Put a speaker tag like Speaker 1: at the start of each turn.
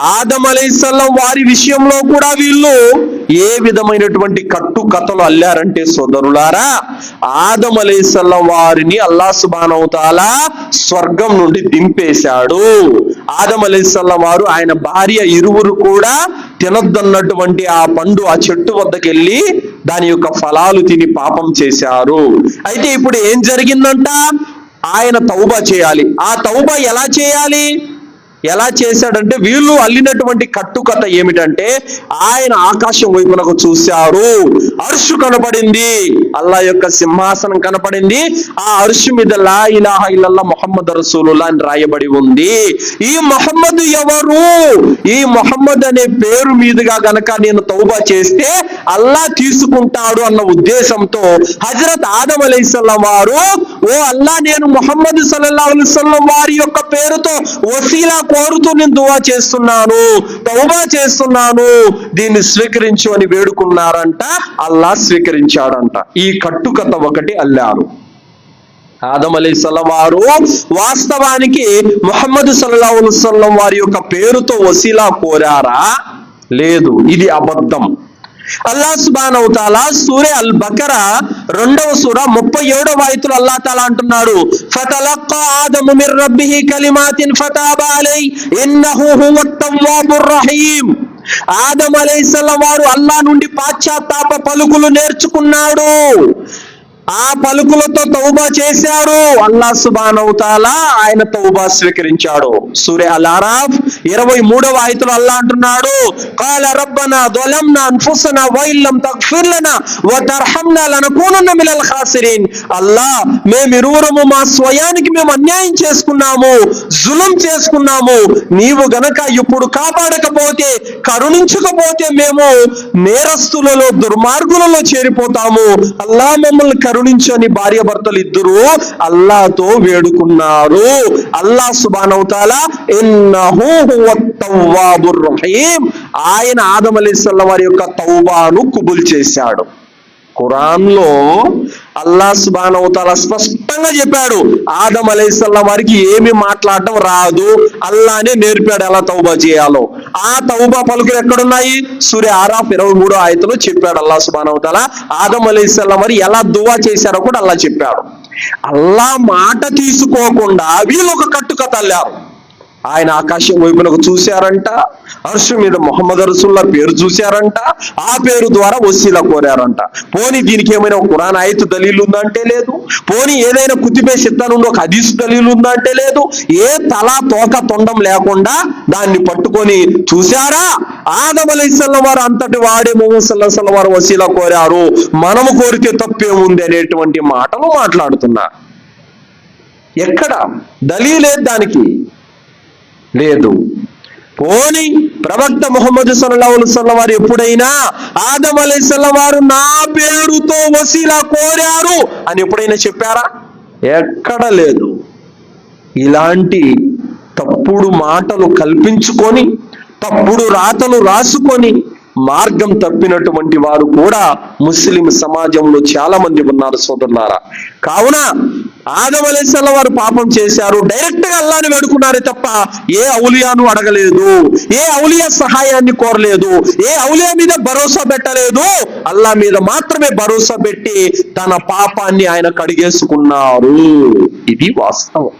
Speaker 1: ఆదం అలైసల్లం వారి విషయంలో కూడా వీళ్ళు ఏ విధమైనటువంటి కట్టు కథలు అల్లారంటే సోదరులారా ఆదం అలైసల్లం వారిని అల్లా సుబానవుతాల స్వర్గం నుండి దింపేశాడు. ఆదం అలైసల్లం వారు ఆయన భార్య ఇరువురు కూడా తినొద్దన్నటువంటి ఆ పండు ఆ చెట్టు వద్దకెళ్ళి దాని యొక్క ఫలాలు తిని పాపం చేశారు. అయితే ఇప్పుడు ఏం జరిగిందంట? ఆయన తౌబా చేయాలి. ఆ తౌబా ఎలా చేయాలి? ఎలా చేశాడంటే వీళ్ళు అల్లినటువంటి కట్టుకథ ఏమిటంటే ఆయన ఆకాశం వైపునకు చూశారు. అర్షు కనపడింది. అల్లా యొక్క సింహాసనం కనపడింది. ఆ అర్షు మీద లా ఇలాహ ఇల్లల్లా మొహమ్మద్ రసూలుల్లా అని రాయబడి ఉంది. ఈ మొహమ్మద్ ఎవరు? ఈ మొహమ్మద్ అనే పేరు మీదుగా గనక నేను తౌబా చేస్తే అల్లా తీసుకుంటాడు అన్న ఉద్దేశంతో హజరత్ ఆదం అలైసల్లం వారు ఓ అల్లా నేను మొహమ్మద్ సల్లల్లా అలిస్లం వారి యొక్క పేరుతో వసీలా కోరుతూ నేను దువా చేస్తున్నాను తౌబా చేస్తున్నాను. దీన్ని స్వీకరించు అని వేడుకున్నారంట అల్లా స్వీకరించాడంట. ఈ కట్టుకథ ఒకటి అల్లారు. ఆదం అలీ వారు వాస్తవానికి మొహమ్మద్ సల్లాహు వసల్లం వారి యొక్క పేరుతో వసీలా కోరారా? లేదు ఇది అబద్ధం. అల్లా సుబానవు తాలా సూర్య అల్ బకర రెండవ సూర ముప్పై ఏడవ ఆయతులు అల్లా తాలా అంటున్నాడు. ఫతలక్క ఆదము మిర్ రబ్బిహి కలిమాతిన్ ఫతాబ అలై ఇన్నహు హువ తవ్వాబుర్ రహీం ఆదం అలైహిస్సలాం వారు అల్లా నుండి పాశ్చాత్తాప పలుకులు నేర్చుకున్నాడు. ఆ పలుకులతో తౌబా చేశారు అల్లా సుబానవుతాలా ఆయన తౌబా స్వీకరించాడు. సూర్య అల్ అరాఫ్ ఇరవై మూడవ ఆయతులు అల్లా అంటున్నాడు. కాల రబ్బనా దొలంనా అన్ఫుసనా వైల్లం తగ్ఫిర్ లనా వ మిలల్ ఖాసిరిన్. అల్లా మేము ఇరువురము మా స్వయానికి మేము అన్యాయం చేసుకున్నాము జులం చేసుకున్నాము. నీవు గనక ఇప్పుడు కాపాడకపోతే కరుణించకపోతే మేము నేరస్తులలో దుర్మార్గులలో చేరిపోతాము. అల్లా మమ్మల్ని కరుణించని భార్య భర్తలు ఇద్దరు అల్లాతో వేడుకున్నారు. అల్లా సుబానవుతాల ఇన్నహు హువ ఆయన ఆదం అలీస్వల్ల వారి యొక్క తౌబాను కుబుల్ చేశాడు. ఖురాన్లో అల్లా సుబానవుతాల స్పష్టంగా చెప్పాడు. ఆదం అలైసల్లా వారికి ఏమి మాట్లాడటం రాదు. అల్లానే నేర్పాడు ఎలా తౌబా చేయాలో. ఆ తౌబా పలుకులు ఎక్కడున్నాయి? సూర్య ఆరాఫ్ ఇరవై మూడో ఆయతలో చెప్పాడు అల్లా సుబానవుతాల ఆదం అలైసల్లా మరి ఎలా దువా చేశారో కూడా అల్లా చెప్పాడు. అల్లా మాట తీసుకోకుండా వీళ్ళు ఒక కట్టుక తల్లారు ఆయన ఆకాశం వైపునకు చూశారంట. అర్షు మీద మొహమ్మద్ రసుల్లా పేరు చూశారంట. ఆ పేరు ద్వారా వసీలా కోరారంట. పోనీ దీనికి ఏమైనా కురాన్ ఆయతు దలీలు ఉందా అంటే లేదు. పోనీ ఏదైనా కుతిబే సిద్ధానుండి ఒక హదీస్ దలీలు ఉందా అంటే లేదు. ఏ తల తోక తొండం లేకుండా దాన్ని పట్టుకొని చూశారా? ఆదం అలైసల్లం వారు అంతటి వాడే మొహమ్మద్ వారు వసీలా కోరారు. మనము కోరితే తప్పేముంది అనేటువంటి మాటలు మాట్లాడుతున్నారు. ఎక్కడ? దలీలేదు దానికి. లేదు. పోని ప్రవక్త ముహమ్మద్ సల్లాహుల్లం వారు ఎప్పుడైనా ఆదం అలైసల్లం వారు నా పేరుతో వసీలా కోరారు అని ఎప్పుడైనా చెప్పారా? ఎక్కడ లేదు. ఇలాంటి తప్పుడు మాటలు కల్పించుకొని తప్పుడు రాతలు రాసుకొని మార్గం తప్పినటువంటి వారు కూడా ముస్లిం సమాజంలో చాలా మంది ఉన్నారు సోదరులారా. కావున ఆదవలేసల వారు పాపం చేశారు. డైరెక్ట్గా అల్లాని వేడుకున్నారే తప్ప ఏ ఔలియాను అడగలేదు. ఏ ఔలియా సహాయాన్ని కోరలేదు. ఏ ఔలియా మీద భరోసా పెట్టలేదు. అల్లా మీద మాత్రమే భరోసా పెట్టి తన పాపాన్ని ఆయన కడిగేసుకున్నారు. ఇది వాస్తవం.